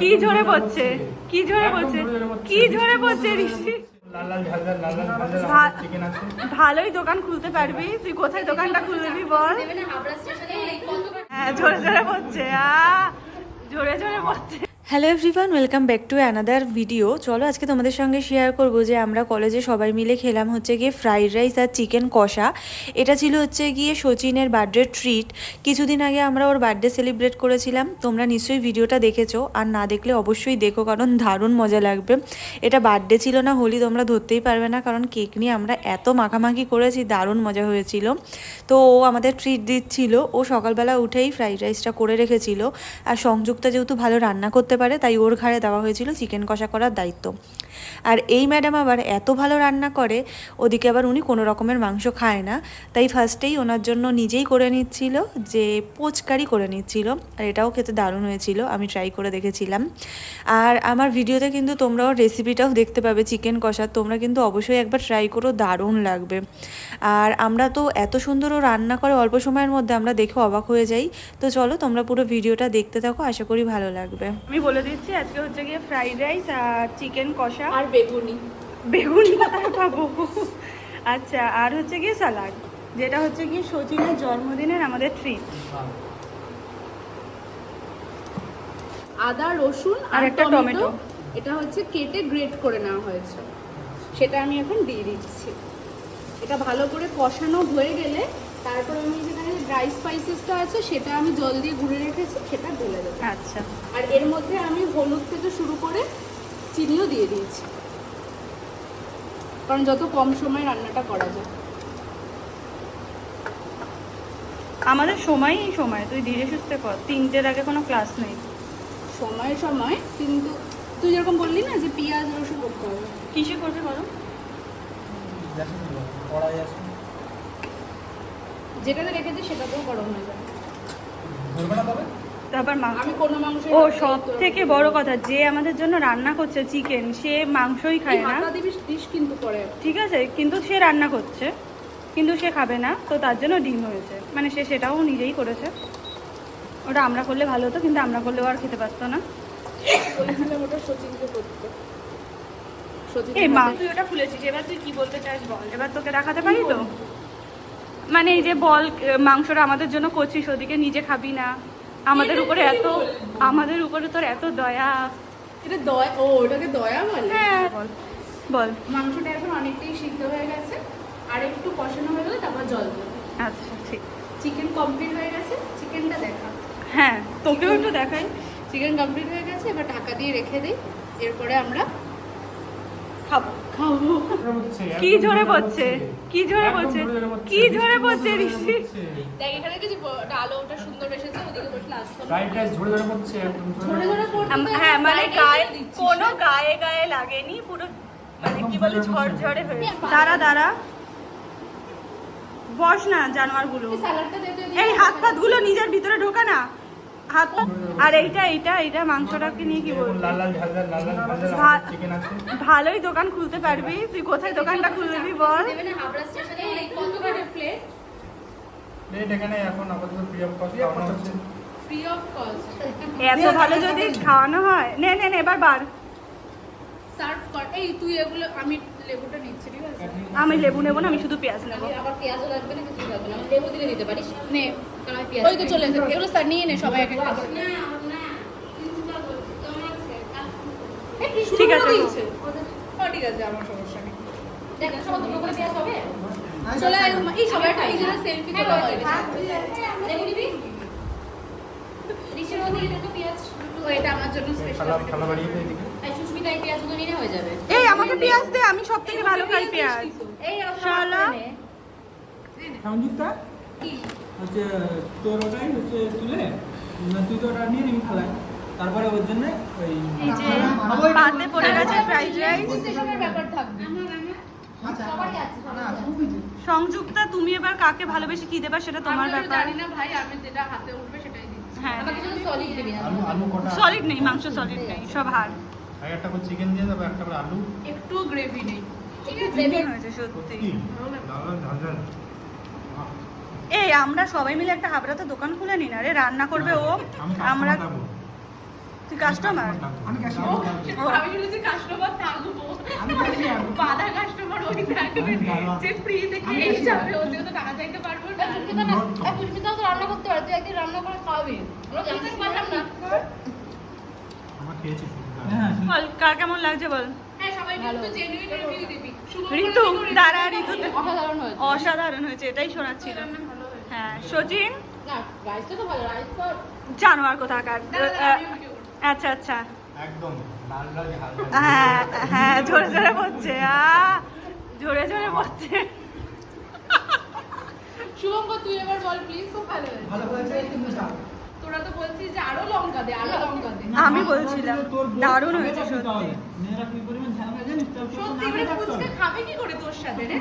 কি ঝরে পড়ছে কি ঝরে পড়ছে। কি ঝরে পড়ছে ঋষি? ভালোই দোকান খুলতে পারবি। তুই কোথায় দোকানটা খুলবি বল? দেবে না হাবড়া স্টেশনে এই কতবার হ্যাঁ ঝরে ঝরে পড়ছে আ ঝরে ঝরে পড়ছে hello everyone welcome back to another video চলো আজকে তোমাদের সঙ্গে শেয়ার করব যে আমরা কলেজে সবাই মিলে খেলাম হচ্ছে গিয়ে ফ্রাইড রাইস আর চিকেন কষা। এটা ছিল হচ্ছে গিয়ে সচিনের বার্থডে ট্রিট কিছুদিন আগে আমরা ওর বার্থডে সেলিব্রেট করেছিলাম। তোমরা নিশ্চয়ই ভিডিওটা দেখেছ। আর না দেখলে অবশ্যই দেখো, কারণ দারুণ মজা লাগবে। এটা বার্থডে ছিল না, হোলি তোমরা ধরতেই পারবে না, কারণ কেক নিয়ে আমরা এত মাখামাখি করেছি, দারুণ মজা হয়েছিল। তো ও আমাদের ট্রিট দিচ্ছিল। ও সকালবেলা উঠেই ফ্রাইড রাইসটা করে রেখেছিল। আর সংযুক্তা যেহেতু ভালো রান্না করতে পারে, তাই ওর ঘাড়ে দেওয়া হয়েছিল চিকেন কষা করার দায়িত্ব। আর এই ম্যাডাম আবার এত ভালো রান্না করে, ওদিকে আবার উনি কোনো রকমের মাংস খায় না। তাই ফার্স্টেই ওনার জন্য নিজেই করে নিচ্ছিল যে পোচকারি করে নিচ্ছিল, আর এটাও খেতে দারুণ হয়েছিল, আমি ট্রাই করে দেখেছিলাম। আর আমার ভিডিওতে কিন্তু তোমরাও রেসিপিটাও দেখতে পাবে চিকেন কষা, তোমরা কিন্তু অবশ্যই একবার ট্রাই করো, দারুণ লাগবে। আর আমরা তো এত সুন্দর ও রান্না করে অল্প সময়ের মধ্যে আমরা দেখে অবাক হয়ে যাই। তো চলো তোমরা পুরো ভিডিওটা দেখতে থাকো, আশা করি ভালো লাগবে। আমি বলে দিচ্ছি আজকে হচ্ছে গিয়ে ফ্রাইড রাইস আর চিকেন কষা। আর বেগুনি। বেগুন কোথায় পাবো? আচ্ছা আর হচ্ছে গিয়ে স্যালাড যেটা হচ্ছে গিয়ে সচিনের জন্মদিনের আমাদের ট্রিট আদা রসুন আর একটা। টমেটো এটা হচ্ছে কেটে গ্রেট করে নেওয়া হয়েছে। সেটা আমি এখন দিয়ে দিচ্ছি। এটা ভালো করে কষানো হয়ে গেলে তারপর আমি যেখানে ড্রাই স্পাইসেসটা আছে সেটা আমি জল দিয়ে গুঁড়ে রেখেছি সেটা ঢেলে দেবো। আচ্ছা। আর এর মধ্যে আমি হলুদ থেকে শুরু করে চিনিও দিয়ে দিয়েছি। কারণ যত কম সময় রান্নাটা করা যায়। আমাদের সময়ই সময় তুই ধীরে সুস্থে কর। তিনটের আগে কোনো ক্লাস নেই। সময় সময় কিন্তু তুই যেরকম বললি না যে পেঁয়াজ রসুন করতে হবে। কিসে করবে বলো? কড়াই আছে। যেটাতে রেখেছি সেটাতেও গরম হয়ে যাবে। ধরবে না তবে? তারপর আমি কোনো মাংস ও সব থেকে বড় কথা যে আমাদের জন্য রান্না করছে চিকেন সে মাংসই খায় না। ডিশ কিন্তু পরে ঠিক আছে কিন্তু সে রান্না করছে কিন্তু সে খাবে না তো তার জন্য ডিম হয়েছে। মানে সে সেটাও নিজেই করেছে। ওটা আমরা করলে ভালো হতো কিন্তু আমরা করলেও আর খেতে পারতো না। বলেছিলাম ওটা সচিনকে করতে। এই মা তুই ওটা খুলেছিস এবার তুই কি বলতে চাস বল? এবার তোকে দেখাতে পারি তো? মানে এই যে বল মাংসটা আমাদের জন্য করছিস ওদিকে নিজে খাবি না। আমাদের উপরে এত আমাদের উপরে তোর এত দয়া। এটা দয়া ও ওটাকে দয়া বলে? হ্যাঁ। বল। বল। মাংসটা এখন অনেকটাই সিদ্ধ হয়ে গেছে। আর একটু কষানো হয়ে গেলে তারপর জল দেবো। আচ্ছা ঠিক। চিকেন কমপ্লিট হয়ে গেছে। চিকেনটা দেখা। হ্যাঁ তোকেও একটু দেখাই। চিকেন কমপ্লিট হয়ে গেছে। এবার ঢাকা দিয়ে রেখে দিই। এরপরে আমরা খাব। খাব কি ঝরে পড়ছে কি ঝরে পড়ছে। কি ঝরে পড়ছে ঋষি দেখ এখানে কিছু আলো সুন্দর এসেছে ওদিকে বসলে আসতো ফ্রাইড রাইস ঝরে ঝরে পড়ছে ঝরে ঝরে পড়তে হ্যাঁ মানে গায়ে কোনো গায়ে গায়ে লাগেনি পুরো মানে কি বলে একদম ঝড় হয়ে দাঁড়া দাঁড়া। বস না জানোয়ারগুলো এই হাত পাতগুলো নিজের ভিতরে ঢোকা না। হাত আর এইটা এইটা এইটা মাংসটাকে নিয়ে কি বলব ভালোই দোকান খুলতে পারবি। তুই কোথায় দোকানটা খুলবি বল? দেবে স্টেশনে এই কত করে প্লেট প্লেট এখানে এখন আপাতত ফ্রি অফ কস্ট খাওয়ানো হচ্ছে। ফ্রি অফ কস্ট এত ভালো যদি খাওয়ানো হয়। নে নে নে এবার বার। এই তুই এগুলো আমি লেবুটা নিচ্ছি ঠিক আছে? আমি লেবু নেব না আমি শুধু পেঁয়াজ নেব। আবার পেঁয়াজও লাগবে না কিছু লাগবে না। লেবু দিলে দিতে পারিস। নে। কারণ আমি পেঁয়াজ ওই তো চলে এসেছে এগুলো স্যার নিয়ে নে সবাই এক একটা। ঠিক আছে। ঠিক আমার সমস্যা নেই। দেখ সব দুটো করে পেঁয়াজ হবে? চলে আয় এই সবাই জন্য সেলফি তোলা হয় ঋষির মধ্যে এটা পেঁয়াজ ও এটা আমার জন্য স্পেশাল খালা খালা বাড়িয়ে দিয়ে দিকে এই সুস্মিতা এই পেঁয়াজগুলো নিলে হয়ে যাবে। এই আমাকে পেঁয়াজ দে আমি সব ভালো খাই পেঁয়াজ। এই শালা। করে নে। সংযুক্তা তোর ওটাই হচ্ছে তুলে না তুই তো ওটা নিয়ে নিবি খালায়। তারপরে ওর জন্য ওই পাতে পড়ে গেছে ফ্রাইড রাইস ব্যাপার থাকবে। সবারই আছে সবারই আছে। সংযুক্তা তুমি এবার কাকে ভালোবেসে কি দেবা সেটা তোমার ব্যাপার। জানি না ভাই আমি যেটা হাতে উঠবে হ্যাঁ। আমাকে শুধু সলিড দিবি না আলু আলু কটা সলিড নেই মাংস সলিড নেই সব হাড়। আর একটা করে চিকেন দিয়ে দেবো একটা করে আলু। একটু গ্রেভি নেই। ঠিক আছে হয়েছে সত্যি। এই আমরা সবাই মিলে একটা হাবড়াতে দোকান খুলে নি না রে? রান্না করবে ও? আমরা তুই কাস্টমার আমি কাশি আমি বলেছি কাস্টমার থাকব। বাধা কাস্টমার ওই থাকবে। যে ফ্রিতে খেয়ে যাবে ওদের তো টাকা চাইতে পারব না। পুষ্পিতা এই পুষ্পিতাও তো রান্না করতে পারে। তুই একদিন রান্না করে খাওয়াবি আমরা জানতে পারলাম না। আমার খেয়েছি হ্যাঁ বল কার কেমন লাগছে বল? হ্যাঁ সবাই কিন্তু জেনুইন রিভিউ দিবি। শুভ ঋতু দাঁড়া ঋতু। অসাধারণ হয়েছে। এটাই শোনাচ্ছিল। হ্যাঁ সচিন জানোয়ার কোথাকার। আচ্ছা আচ্ছা। একদম লাল লাল ঝাল হ্যাঁ হ্যাঁ জোরে জোরে পড়ছে জোরে জোরে পড়ছে শুভঙ্কর তুই এবার বল প্লিজ খুব ভালো ভালো হয়েছে তোরা তো বলছিস যে আরও লঙ্কা দে আরও লঙ্কা দে। আমি বলছিলাম দারুণ হয়েছে সত্যি। মেয়েরা কি পরিমাণ ঝাল জানিস? সত্যি মানে ফুচকা খাবে কি করে তোর সাথে রে?